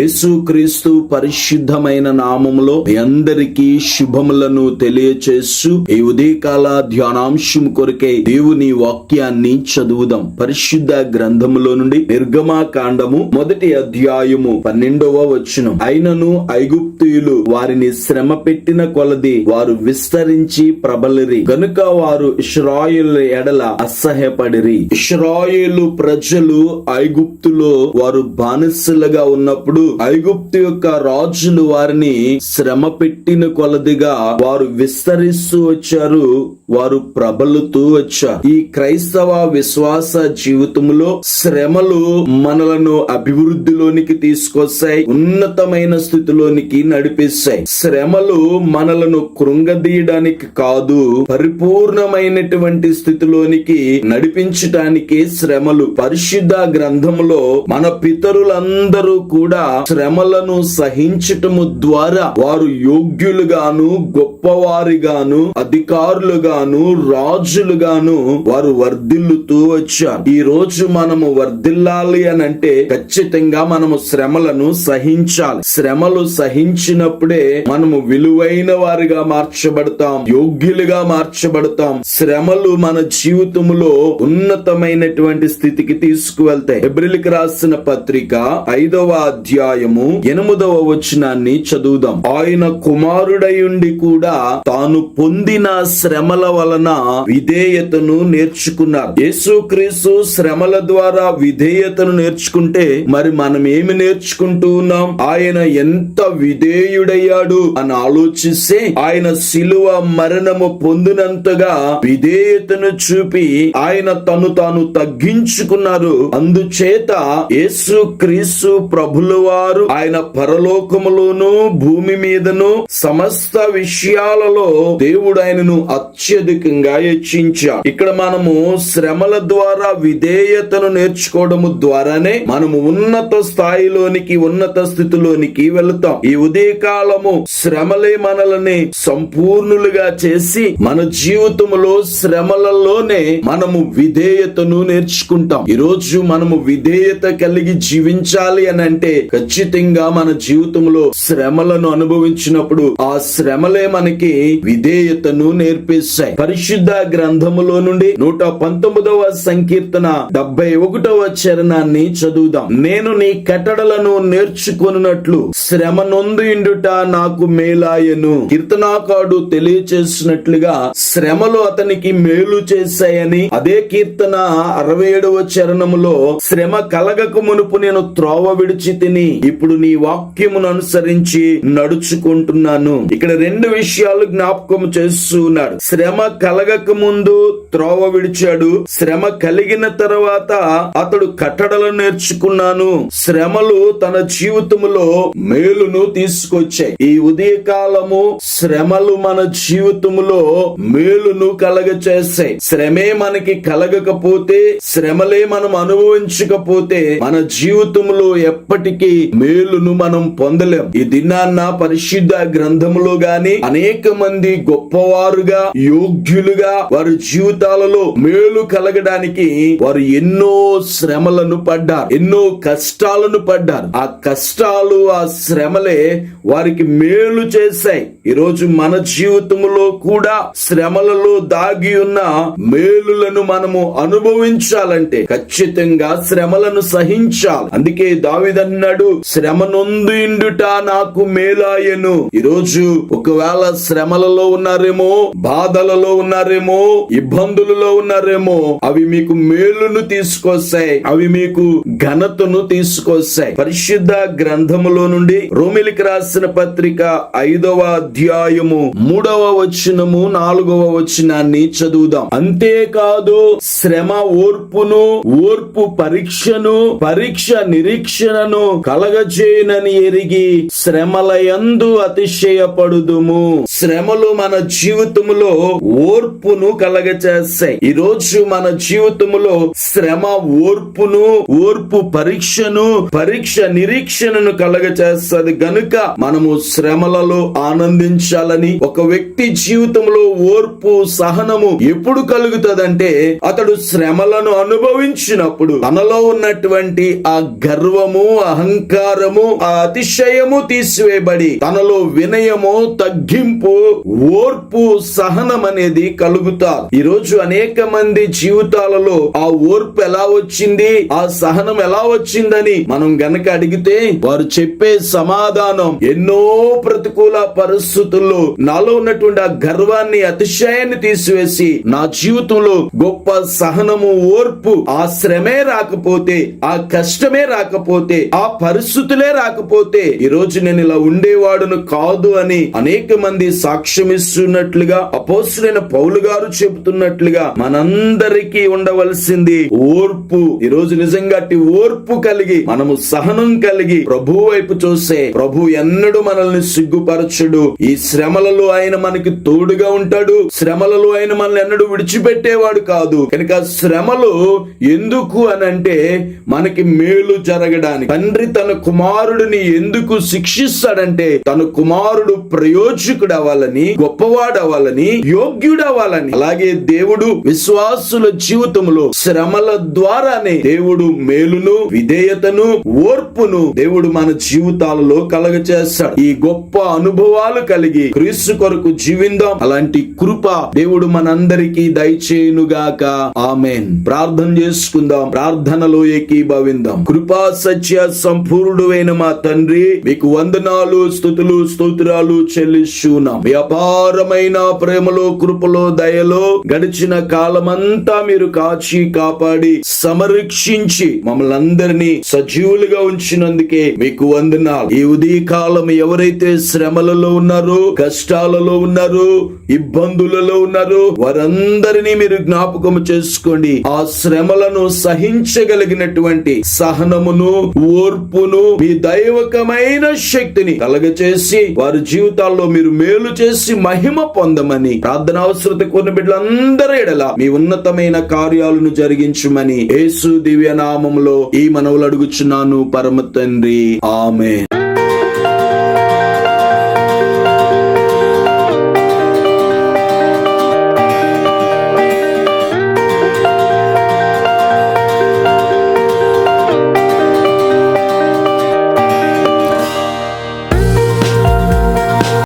యేసుక్రీస్తు పరిశుద్ధమైన నామములో మీ అందరికీ శుభములను తెలియచేస్తూ ఈ ఉదయకాల ధ్యానాంశం కొరకే దేవుని వాక్యాన్ని చదువుదాం. పరిశుద్ధ గ్రంథములో నుండి నిర్గమా కాండము మొదటి అధ్యాయము పన్నెండవ వచనం. అయినను ఐగుప్తుయులు వారిని శ్రమ పెట్టిన కొలది వారు విస్తరించి ప్రబలిరి. గనుక వారు ఇష్రాయుల ఎడల అసహ్యపడిరి. ఇస్రాయేలు ప్రజలు ఐగుప్తులో వారు బానిసలుగా ఉన్నప్పుడు ఐగుప్తు యొక్క రాజులు వారిని శ్రమ పెట్టిన కొలదిగా వారు విస్తరిస్తూ వచ్చారు. వారు ప్రబలుతూ వచ్చారు. ఈ క్రైస్తవ విశ్వాస జీవితంలో శ్రమలు మనలను అభివృద్ధిలోనికి తీసుకొస్తాయి ఉన్నతమైన స్థితిలోనికి నడిపిస్తాయి. శ్రమలు మనలను కృంగదీయడానికి కాదు పరిపూర్ణమైనటువంటి స్థితిలోనికి నడిపించటానికి శ్రమలు. పరిశుద్ధ గ్రంథములో మన పితరులందరూ కూడా శ్రమలను సహించటము ద్వారా వారు యోగ్యులుగాను గొప్పవారిగాను అధికారులుగాను రాజులుగాను వారు వర్ధిల్లుతూ వచ్చారు. ఈ రోజు మనము వర్ధిల్లాలి అని అంటే ఖచ్చితంగా మనము శ్రమలను సహించాలి. శ్రమలు సహించినప్పుడే మనము విలువైన వారిగా మార్చబడతాం యోగ్యులుగా మార్చబడతాం. శ్రమలు మన జీవితంలో ఉన్నతమైనటువంటి స్థితికి తీసుకువెళ్తాయి. ఎబ్రిల్కి రాసిన పత్రిక ఐదవ అధ్యాయము ఎనిమిదవ వచనాన్ని చదువుదాం. ఆయన కుమారుడయుండి కూడా తాను పొందిన శ్రమల వలన విధేయతను నేర్చుకున్నారు. యేసుక్రీస్తు శ్రమల ద్వారా విధేయతను నేర్చుకుంటే మరి మనం ఏమి నేర్చుకుంటూ ఉన్నాం? ఆయన ఎంత విధేయుడయ్యాడు అని ఆలోచిస్తే ఆయన శిలువ మరణము పొందినంతగా విధేయతను చూపి ఆయన తను తాను తగ్గించుకున్నారు. అందుచేత యేసు క్రీస్తు ప్రభుల వారు ఆయన పరలోకములోను భూమి మీదను సమస్త విషయాలలో దేవుడు ఆయనను అత్యధికంగా హెచ్చించాడు ఇక్కడ మనము శ్రమల ద్వారా విధేయతను నేర్చుకోవడము ద్వారానే మనము ఉన్నత స్థాయిలోనికి ఉన్నత స్థితిలోనికి వెళతాం. ఈ ఉదయకాలము శ్రమలే మనల్ని సంపూర్ణులుగా చేసి మన జీవితంలో శ్రమలలోనే మనము విధేయతను నేర్చుకుంటాం. ఈ రోజు మనము విధేయత కలిగి జీవించాలి అని అంటే ఖచ్చితంగా మన జీవితంలో శ్రమలను అనుభవించినప్పుడు ఆ శ్రమలే మనకి విధేయతను వచ్చాయి పరిశుద్ధ గ్రంథములో నుండి నూట పంతొమ్మిదవ సంకీర్తన డెబ్బై ఒకటవ చరణాన్ని చదువుదాం. నేను నీ కట్టడలను నేర్చుకొనున్నట్లు శ్రమ నొందుండుట నాకు మేలాయను. కీర్తనాకాడు తెలియచేసినట్లుగా శ్రమలు అతనికి మేలు చేశాయని అదే కీర్తన అరవై ఏడవ చరణములో శ్రమ కలగక మునుపు నేను త్రోవ విడిచి తిని ఇప్పుడు నీ వాక్యమును అనుసరించి నడుచుకుంటున్నాను. ఇక్కడ రెండు విషయాలు జ్ఞాపకం చేస్తున్నాడు శ్రమ కలగక ముందు త్రోవ విడిచాడు. శ్రమ కలిగిన తర్వాత అతడు కట్టడలు నేర్చుకున్నాను. శ్రమలు తన జీవితంలో మేలును తీసుకొచ్చాయి. ఈ ఉదయకాలము శ్రమలు మన జీవితంలో మేలును కలగ చేస్తాయి శ్రమే మనకి కలగకపోతే శ్రమలే మనం అనుభవించకపోతే మన జీవితంలో ఎప్పటికీ మేలును మనం పొందలేం. ఈ దినాన్న పరిశుద్ధ గ్రంథములో గాని అనేక మంది గొప్పవారుగా యోగ్యులుగా వారి జీవితాలలో మేలు కలగడానికి వారు ఎన్నో శ్రమలను పడ్డారు ఎన్నో కష్టాలను పడ్డారు. ఆ కష్టాలు ఆ శ్రమలే వారికి మేలు చేశాయి. ఈరోజు మన జీవితంలో కూడా శ్రమలలో దాగి ఉన్న మేలులను మనము అనుభవించాలంటే ఖచ్చితంగా శ్రమలను సహించాలి. అందుకే దావిదన్నాడు శ్రమ నొందిండుట నాకు మేలాయను ఈరోజు ఒకవేళ శ్రమలలో ఉన్నారేమో బాధలలో ఉన్నారేమో? ఇబ్బందులలో ఉన్నారేమో? అవి మీకు మేలును తీసుకొస్తాయి. అవి మీకు ఘనతను తీసుకొస్తాయి. పరిశుద్ధ గ్రంథములో నుండి రోమిలికి రాసిన పత్రిక ఐదవ అధ్యాయము మూడవ వచనము నాలుగవ వచనాన్ని చదువుదాం. అంతేకాదు శ్రమ ఓర్పును ఓర్పు పరీక్షను పరీక్ష నిరీక్షణను కలగజేయనని ఎరిగి శ్రమలయందు అతిశయపడుదుము. శ్రమలు మన జీవితంలో ఓర్పును కలగచేస్తాయి. ఈ రోజు మన జీవితంలో శ్రమ ఓర్పును ఓర్పు పరీక్షను పరీక్ష నిరీక్షణను కలగచేస్తుంది. గనుక మనము శ్రమలలో ఆనందించాలని ఒక వ్యక్తి జీవితంలో ఓర్పు సహనము ఎప్పుడు కలుగుతుందంటే అతడు శ్రమలను అనుభవించినప్పుడు తనలో ఉన్నటువంటి ఆ గర్వము అహంకారము ఆ అతిశయము తీసివేయబడి తనలో వినయము తగ్గింపు ఓర్పు సహనం అనేది కలుగుతారు. ఈ రోజు అనేక మంది జీవితాలలో ఆ ఓర్పు ఎలా వచ్చింది ఆ సహనం ఎలా వచ్చిందని మనం గనక అడిగితే వారు చెప్పే సమాధానం ఎన్నో ప్రతికూల పరిస్థితుల్లో నాలో ఉన్నటువంటి ఆ గర్వాన్ని అతిశయాన్ని తీసివేసి నా జీవితంలో గొప్ప సహనము ఓర్పు ఆ శ్రమే రాకపోతే ఆ కష్టమే రాకపోతే ఆ పరిస్థితులే రాకపోతే ఈ రోజు నేను ఇలా ఉండేవాడును కాదు అని అనేక మంది సాక్ష్యమిస్తున్నట్లుగా అపోస్ అపోసులైన పౌలు గారు చెబుతున్నట్లుగా మనందరికీ ఉండవలసింది ఓర్పు. ఈ రోజు నిజంగా అట్టి ఓర్పు కలిగి మనము సహనం కలిగి ప్రభు వైపు చూస్తే ప్రభు ఎన్నడూ మనల్ని సిగ్గుపరచడు. ఈ శ్రమలలో ఆయన మనకి తోడుగా ఉంటాడు. శ్రమలలో ఆయన మనల్ని ఎన్నడూ విడిచిపెట్టేవాడు కాదు. కనుక శ్రమలు ఎందుకు అని అంటే మనకి మేలు జరగడానికి. తండ్రి తన కుమారుడిని ఎందుకు శిక్షిస్తాడంటే తన కుమారుడు ప్రయోజకుడు అవ్వాలని గొప్పవాడు అవ్వాలని యోగ్యుడు అవ్వాలని అలాగే దేవుడు విశ్వాసుల జీవితంలో శ్రమల ద్వారానే దేవుడు మేలును విధేయతను ఓర్పును దేవుడు మన జీవితాలలో కలగచేస్తాడు. ఈ గొప్ప అనుభవాలు కలిగి క్రీస్తు కొరకు జీవిందాం. అలాంటి కృప దేవుడు మనందరికీ దయచేయునుగాక. ఆమెన్. ప్రార్థన చేసుకుందాం. ప్రార్థనలో ఏకీభవిందాం. కృపా సత్య సంపూర్ణుడైన మా తండ్రి మీకు వందనాలు స్థుతులు స్తోత్రాలు చెల్లిస్తున్నాం. వ్యాపారమైన ప్రేమలో కృపలో దయలో గడిచిన కాలమంతా మీరు కాచి కాపాడి సమరీక్షించి మమ్మల్ని అందరినీ సజీవులుగా ఉంచినందుకే మీకు వందనాలు. ఈ ఉదయ కాలం ఎవరైతే శ్రమలలో ఉన్నారో కష్టాలలో ఉన్నారో ఇబ్బందులలో ఉన్నారో వారందరినీ మీరు జ్ఞాపకం చేసుకోండి. ఆ శ్రమలను సహించగలిగినటువంటి సహనమును ఓర్పును మీ దైవకమైన శక్తిని కలగచేసి వారి జీవితాల్లో మీరు మేలు చేసి మహిమ పొందమని ప్రార్థన అవసరత కొన్ని బిడ్డలందరి ఎడల మీ ఉన్నతమైన కార్యాలను జరిగించుమని యేసు దివ్య నామములో ఈ మనవులు అడుగుచున్నాను పరమ తండ్రి. ఆమె